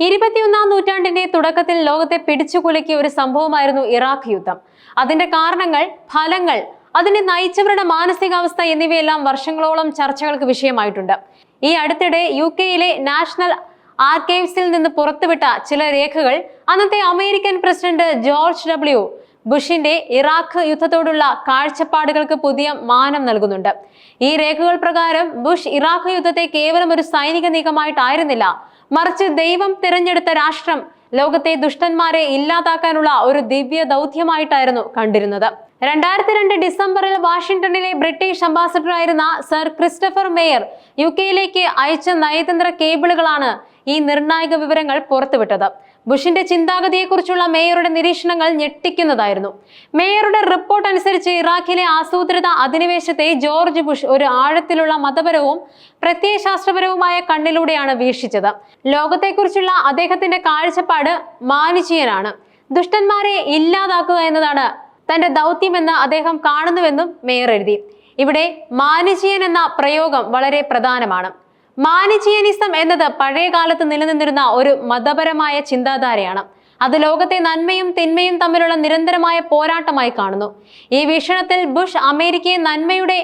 ഇരുപത്തിയൊന്നാം നൂറ്റാണ്ടിന്റെ തുടക്കത്തിൽ ലോകത്തെ പിടിച്ചുകുലുക്കിയ ഒരു സംഭവമായിരുന്നു ഇറാഖ് യുദ്ധം. അതിന്റെ കാരണങ്ങൾ ഫലങ്ങൾ അതിനെ നയിച്ചവരുടെ മാനസികാവസ്ഥ എന്നിവയെല്ലാം വർഷങ്ങളോളം ചർച്ചകൾക്ക് വിഷയമായിട്ടുണ്ട്. ഈ അടുത്തിടെ യു കെയിലെ നാഷണൽ ആർക്കൈവ്സിൽ നിന്ന് പുറത്തുവിട്ട ചില രേഖകൾ അന്നത്തെ അമേരിക്കൻ പ്രസിഡന്റ് ജോർജ് ഡബ്ല്യു ബുഷിന്റെ ഇറാഖ് യുദ്ധത്തോടുള്ള കാഴ്ചപ്പാടുകൾക്ക് പുതിയ മാനം നൽകുന്നുണ്ട്. ഈ രേഖകൾ പ്രകാരം ബുഷ് ഇറാഖ് യുദ്ധത്തെ കേവലം ഒരു സൈനിക നീക്കമായിട്ടായിരുന്നില്ല മറിച്ച് ദൈവം തിരഞ്ഞെടുത്ത രാഷ്ട്രം ലോകത്തെ ദുഷ്ടന്മാരെ ഇല്ലാതാക്കാനുള്ള ഒരു ദിവ്യ ദൗത്യമായിട്ടായിരുന്നു കണ്ടിരുന്നത്. രണ്ടായിരത്തി രണ്ട് ഡിസംബറിൽ വാഷിംഗ്ടണിലെ ബ്രിട്ടീഷ് അംബാസഡറായിരുന്ന സർ ക്രിസ്റ്റഫർ മേയർ യു കെയിലേക്ക് അയച്ച നയതന്ത്ര കേബിളുകളാണ് ഈ നിർണായക വിവരങ്ങൾ പുറത്തുവിട്ടത്. ബുഷിന്റെ ചിന്താഗതിയെക്കുറിച്ചുള്ള മേയറുടെ നിരീക്ഷണങ്ങൾ ഞെട്ടിക്കുന്നതായിരുന്നു. മേയറുടെ റിപ്പോർട്ട് അനുസരിച്ച് ഇറാഖിലെ ആസൂത്രിത അധിനിവേശത്തെ ജോർജ് ബുഷ് ഒരു ആഴത്തിലുള്ള മതപരവും പ്രത്യയശാസ്ത്രപരവുമായ കണ്ണിലൂടെയാണ് വീക്ഷിച്ചത്. ലോകത്തെക്കുറിച്ചുള്ള അദ്ദേഹത്തിന്റെ കാഴ്ചപ്പാട് മാനുഷിയനാണ് ദുഷ്ടന്മാരെ ഇല്ലാതാക്കുക എന്നതാണ് തന്റെ ദൗത്യമെന്ന് അദ്ദേഹം കാണുന്നുവെന്നും മേയർ എഴുതി. ഇവിടെ മാനുഷിയൻ എന്ന പ്രയോഗം വളരെ പ്രധാനമാണ്. മാനിജിയനിസം എന്നത് പഴയ കാലത്ത് നിലനിന്നിരുന്ന ഒരു മതപരമായ ചിന്താധാരയാണ്. അത് ലോകത്തെ നന്മയും തിന്മയും തമ്മിലുള്ള നിരന്തരമായ പോരാട്ടമായി കാണുന്നു. ഈ വീക്ഷണത്തിൽ ബുഷ് അമേരിക്കയെ നന്മയുടെ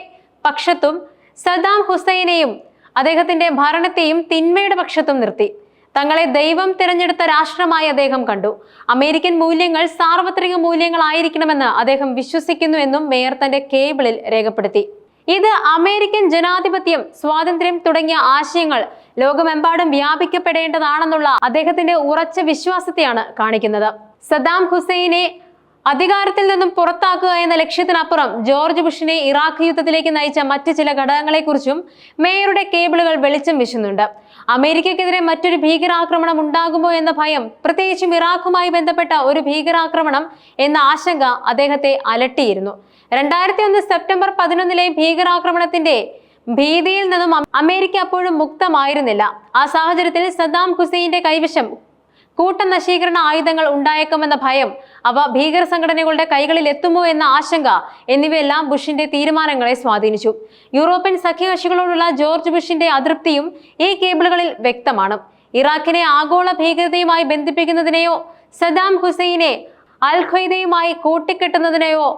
പക്ഷത്തും സദാം ഹുസൈനെയും അദ്ദേഹത്തിന്റെ ഭരണത്തെയും തിന്മയുടെ പക്ഷത്തും നിർത്തി. തങ്ങളെ ദൈവം തിരഞ്ഞെടുത്ത രാഷ്ട്രമായി അദ്ദേഹം കണ്ടു. അമേരിക്കൻ മൂല്യങ്ങൾ സാർവത്രിക മൂല്യങ്ങളായിരിക്കണമെന്ന് അദ്ദേഹം വിശ്വസിക്കുന്നു എന്നും മേയർ തന്റെ കേബിളിൽ രേഖപ്പെടുത്തി. ഇത് അമേരിക്കൻ ജനാധിപത്യം സ്വാതന്ത്ര്യം തുടങ്ങിയ ആശയങ്ങൾ ലോകമെമ്പാടും വ്യാപിക്കപ്പെടേണ്ടതാണെന്നുള്ള അദ്ദേഹത്തിന്റെ ഉറച്ച വിശ്വാസത്തെയാണ് കാണിക്കുന്നത്. സദ്ദാം ഹുസൈനെ അധികാരത്തിൽ നിന്നും പുറത്താക്കുക എന്ന ലക്ഷ്യത്തിനപ്പുറം ജോർജ് ബുഷിനെ ഇറാഖ് യുദ്ധത്തിലേക്ക് നയിച്ച മറ്റു ചില ഘടകങ്ങളെക്കുറിച്ചും മേയറുടെ കേബിളുകൾ വെളിച്ചം വീശുന്നുണ്ട്. അമേരിക്കക്കെതിരെ മറ്റൊരു ഭീകരാക്രമണം ഉണ്ടാകുമോ എന്ന ഭയം പ്രത്യേകിച്ചും ഇറാഖുമായി ബന്ധപ്പെട്ട ഒരു ഭീകരാക്രമണം എന്ന ആശങ്ക അദ്ദേഹത്തെ അലട്ടിയിരുന്നു. രണ്ടായിരത്തി ഒന്ന് സെപ്റ്റംബർ പതിനൊന്നിലെ ഭീകരാക്രമണത്തിന്റെ ഭീതിയിൽ നിന്നും അമേരിക്ക അപ്പോഴും മുക്തമായിരുന്നില്ല. ആ സാഹചര്യത്തിൽ സദ്ദാം ഹുസൈന്റെ കൈവശം കൂട്ടനശീകരണ ആയുധങ്ങൾ ഉണ്ടായേക്കുമെന്ന ഭയം അവ ഭീകര സംഘടനകളുടെ കൈകളിൽ എത്തുമോ എന്ന ആശങ്ക എന്നിവയെല്ലാം ബുഷിന്റെ തീരുമാനങ്ങളെ സ്വാധീനിച്ചു. യൂറോപ്യൻ സഖ്യകക്ഷികളോടുള്ള ജോർജ് ബുഷിന്റെ അതൃപ്തിയും ഈ കേബിളുകളിൽ വ്യക്തമാണ്. ഇറാഖിനെ ആഗോള ഭീകരതയുമായി ബന്ധിപ്പിക്കുന്നതിനെയോ സദാം ഹുസൈനെ അൽ ഖ്വയ്ദയുമായി കൂട്ടിക്കെട്ടുന്നതിനെയോ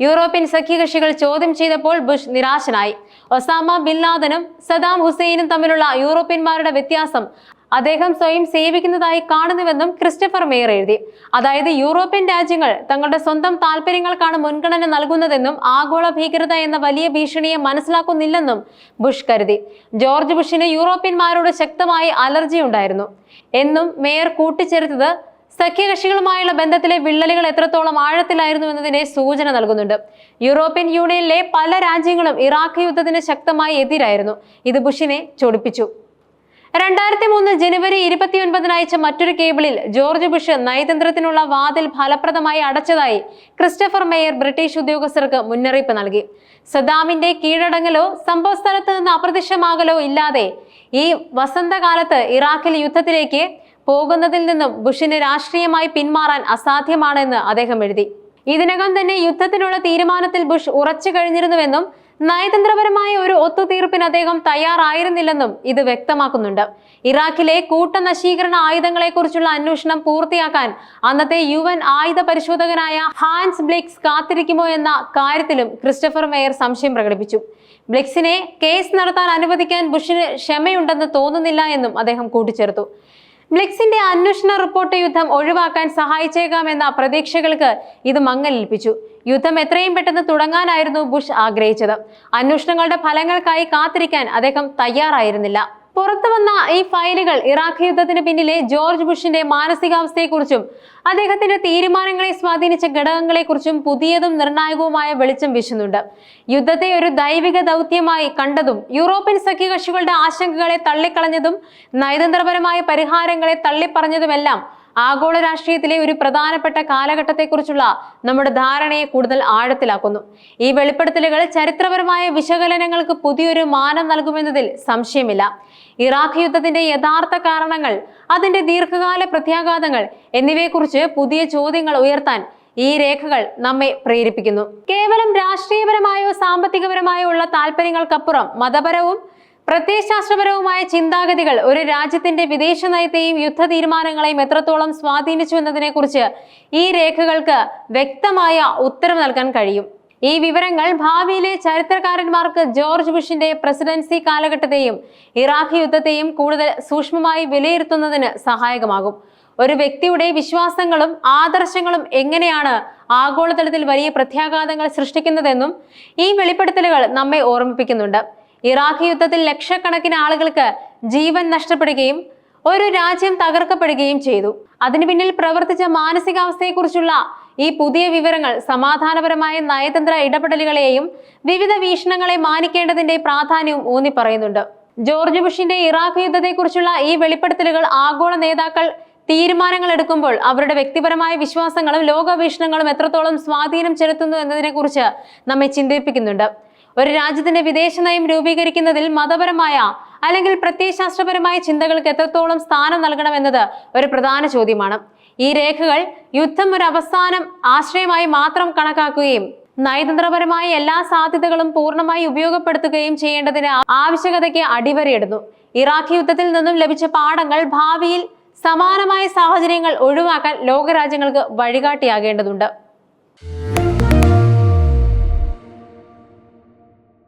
യൂറോപ്യൻ സഖ്യകക്ഷികൾ ചോദ്യം ചെയ്തപ്പോൾ ബുഷ് നിരാശനായി. ഒസാമ ബിൻ ലാദനും സദാം ഹുസൈനും തമ്മിലുള്ള യൂറോപ്യന്മാരുടെ വ്യത്യാസം അദ്ദേഹം സ്വയം സേവിക്കുന്നതായി കാണുന്നുവെന്നും ക്രിസ്റ്റഫർ മേയർ എഴുതി. അതായത് യൂറോപ്യൻ രാജ്യങ്ങൾ തങ്ങളുടെ സ്വന്തം താല്പര്യങ്ങൾക്കാണ് മുൻഗണന നൽകുന്നതെന്നും ആഗോള ഭീകരത എന്ന വലിയ ഭീഷണിയെ മനസ്സിലാക്കുന്നില്ലെന്നും ബുഷ് കരുതി. ജോർജ് ബുഷിന് യൂറോപ്യന്മാരോട് ശക്തമായി അലർജി ഉണ്ടായിരുന്നു. എന്നും മേയർ കൂട്ടിച്ചേർത്തത് സഖ്യകക്ഷികളുമായുള്ള ബന്ധത്തിലെ വിള്ളലുകൾ എത്രത്തോളം ആഴത്തിലായിരുന്നു എന്നതിനെ സൂചന നൽകുന്നുണ്ട്. യൂറോപ്യൻ യൂണിയനിലെ പല രാജ്യങ്ങളും ഇറാഖ് യുദ്ധത്തിന് ശക്തമായി എതിരായിരുന്നു. ഇത് ബുഷിനെ ചൊടിപ്പിച്ചു. രണ്ടായിരത്തി മൂന്ന് ജനുവരി ഇരുപത്തിയൊൻപതിന് അയച്ച മറ്റൊരു കേബിളിൽ ജോർജ് ബുഷ് നയതന്ത്രത്തിനുള്ള വാതിൽ ഫലപ്രദമായി അടച്ചതായി ക്രിസ്റ്റഫർ മേയർ ബ്രിട്ടീഷ് ഉദ്യോഗസ്ഥർക്ക് മുന്നറിയിപ്പ് നൽകി. സദാമിന്റെ കീഴടങ്ങലോ സംഭവസ്ഥലത്ത് നിന്ന് അപ്രത്യക്ഷമാകലോ ഇല്ലാതെ ഈ വസന്തകാലത്ത് ഇറാഖിൽ യുദ്ധത്തിലേക്ക് പോകുന്നതിൽ നിന്നും ബുഷിന് രാഷ്ട്രീയമായി പിന്മാറാൻ അസാധ്യമാണെന്ന് അദ്ദേഹം എഴുതി. ഇതിനകം തന്നെ യുദ്ധത്തിനുള്ള തീരുമാനത്തിൽ ബുഷ് ഉറച്ചു കഴിഞ്ഞിരുന്നുവെന്നും നയതന്ത്രപരമായ ഒരു ഒത്തുതീർപ്പിന് അദ്ദേഹം തയ്യാറായിരുന്നില്ലെന്നും ഇത് വ്യക്തമാക്കുന്നുണ്ട്. ഇറാഖിലെ കൂട്ടനശീകരണ ആയുധങ്ങളെക്കുറിച്ചുള്ള അന്വേഷണം പൂർത്തിയാക്കാൻ അന്നത്തെ യു എൻ ആയുധ പരിശോധകനായ ഹാൻസ് ബ്ലിക്സ് കാത്തിരിക്കുമോ എന്ന കാര്യത്തിലും ക്രിസ്റ്റഫർ മേയർ സംശയം പ്രകടിപ്പിച്ചു. ബ്ലിക്സിനെ കേസ് നടത്താൻ അനുവദിക്കാൻ ബുഷിന് ക്ഷമയുണ്ടെന്ന് തോന്നുന്നില്ല എന്നും അദ്ദേഹം കൂട്ടിച്ചേർത്തു. ബ്ലിക്സിന്റെ അന്വേഷണ റിപ്പോർട്ട് യുദ്ധം ഒഴിവാക്കാൻ സഹായിച്ചേക്കാമെന്ന പ്രതീക്ഷകൾക്ക് ഇത് മങ്ങലേൽപ്പിച്ചു. യുദ്ധം എത്രയും പെട്ടെന്ന് തുടങ്ങാനായിരുന്നു ബുഷ് ആഗ്രഹിച്ചത്. അന്വേഷണങ്ങളുടെ ഫലങ്ങൾക്കായി കാത്തിരിക്കാൻ അദ്ദേഹം തയ്യാറായിരുന്നില്ല. പുറത്തു വന്ന ഈ ഫയലുകൾ ഇറാഖ് യുദ്ധത്തിന് പിന്നിലെ ജോർജ് ബുഷിന്റെ മാനസികാവസ്ഥയെക്കുറിച്ചും അദ്ദേഹത്തിന്റെ തീരുമാനങ്ങളെ സ്വാധീനിച്ച ഘടകങ്ങളെക്കുറിച്ചും പുതിയതും നിർണായകവുമായ വെളിച്ചം വീശുന്നുണ്ട്. യുദ്ധത്തെ ഒരു ദൈവിക ദൗത്യമായി കണ്ടതും യൂറോപ്യൻ സഖ്യകക്ഷികളുടെ ആശങ്കകളെ തള്ളിക്കളഞ്ഞതും നയതന്ത്രപരമായ പരിഹാരങ്ങളെ തള്ളിപ്പറഞ്ഞതുമെല്ലാം ആഗോള രാഷ്ട്രീയത്തിലെ ഒരു പ്രധാനപ്പെട്ട കാലഘട്ടത്തെക്കുറിച്ചുള്ള നമ്മുടെ ധാരണയെ കൂടുതൽ ആഴത്തിലാക്കുന്നു. ഈ വെളിപ്പെടുത്തലുകൾ ചരിത്രപരമായ വിശകലനങ്ങൾക്ക് പുതിയൊരു മാനം നൽകുമെന്നതിൽ സംശയമില്ല. ഇറാഖ് യുദ്ധത്തിന്റെ യഥാർത്ഥ കാരണങ്ങൾ അതിന്റെ ദീർഘകാല പ്രത്യാഘാതങ്ങൾ എന്നിവയെക്കുറിച്ച് പുതിയ ചോദ്യങ്ങൾ ഉയർത്താൻ ഈ രേഖകൾ നമ്മെ പ്രേരിപ്പിക്കുന്നു. കേവലം രാഷ്ട്രീയപരമായോ സാമ്പത്തികപരമായോ ഉള്ള താല്പര്യങ്ങൾക്കപ്പുറം മതപരവും പ്രത്യയശാസ്ത്രപരവുമായ ചിന്താഗതികൾ ഒരു രാജ്യത്തിന്റെ വിദേശ നയത്തെയും യുദ്ധ തീരുമാനങ്ങളെയും എത്രത്തോളം സ്വാധീനിച്ചു എന്നതിനെക്കുറിച്ച് ഈ രേഖകൾക്ക് വ്യക്തമായ ഉത്തരം നൽകാൻ കഴിയും. ഈ വിവരങ്ങൾ ഭാവിയിലെ ചരിത്രകാരന്മാർക്ക് ജോർജ് ബുഷിന്റെ പ്രസിഡൻസി കാലഘട്ടത്തെയും ഇറാഖ് യുദ്ധത്തെയും കൂടുതൽ സൂക്ഷ്മമായി വിലയിരുത്തുന്നതിന് സഹായകമാകും. ഒരു വ്യക്തിയുടെ വിശ്വാസങ്ങളും ആദർശങ്ങളും എങ്ങനെയാണ് ആഗോളതലത്തിൽ വലിയ പ്രത്യാഘാതങ്ങൾ സൃഷ്ടിക്കുന്നതെന്നും ഈ വെളിപ്പെടുത്തലുകൾ നമ്മെ ഓർമ്മിപ്പിക്കുന്നുണ്ട്. ഇറാഖ് യുദ്ധത്തിൽ ലക്ഷക്കണക്കിന് ആളുകൾക്ക് ജീവൻ നഷ്ടപ്പെടുകയും ഒരു രാജ്യം തകർക്കപ്പെടുകയും ചെയ്തു. അതിനു പിന്നിൽ പ്രവർത്തിച്ച മാനസികാവസ്ഥയെക്കുറിച്ചുള്ള ഈ പുതിയ വിവരങ്ങൾ സമാധാനപരമായ നയതന്ത്ര ഇടപെടലുകളെയും വിവിധ വീക്ഷണങ്ങളെ മാനിക്കേണ്ടതിന്റെ പ്രാധാന്യവും ഊന്നി പറയുന്നുണ്ട്. ജോർജ് ബുഷിന്റെ ഇറാഖ് യുദ്ധത്തെക്കുറിച്ചുള്ള ഈ വെളിപ്പെടുത്തലുകൾ ആഗോള നേതാക്കൾ തീരുമാനങ്ങൾ എടുക്കുമ്പോൾ അവരുടെ വ്യക്തിപരമായ വിശ്വാസങ്ങളും ലോകവീക്ഷണങ്ങളും എത്രത്തോളം സ്വാധീനം ചെലുത്തുന്നു എന്നതിനെക്കുറിച്ച് നമ്മെ ചിന്തിപ്പിക്കുന്നുണ്ട്. ഒരു രാജ്യത്തിന്റെ വിദേശ നയം രൂപീകരിക്കുന്നതിൽ മതപരമായ അല്ലെങ്കിൽ പ്രത്യയശാസ്ത്രപരമായ ചിന്തകൾക്ക് എത്രത്തോളം സ്ഥാനം നൽകണമെന്നത് ഒരു പ്രധാന ചോദ്യമാണ്. ഈ രേഖകൾ യുദ്ധം ഒരു അവസാനം ആശ്രയമായി മാത്രം കണക്കാക്കുകയും നയതന്ത്രപരമായ എല്ലാ സാധ്യതകളും പൂർണമായി ഉപയോഗപ്പെടുത്തുകയും ചെയ്യേണ്ടതിന് ആവശ്യകതയ്ക്ക് അടിവരയിടുന്നു. ഇറാഖ് യുദ്ധത്തിൽ നിന്നും ലഭിച്ച പാഠങ്ങൾ ഭാവിയിൽ സമാനമായ സാഹചര്യങ്ങൾ ഒഴിവാക്കാൻ ലോകരാജ്യങ്ങൾക്ക് വഴികാട്ടിയാകേണ്ടതുണ്ട്.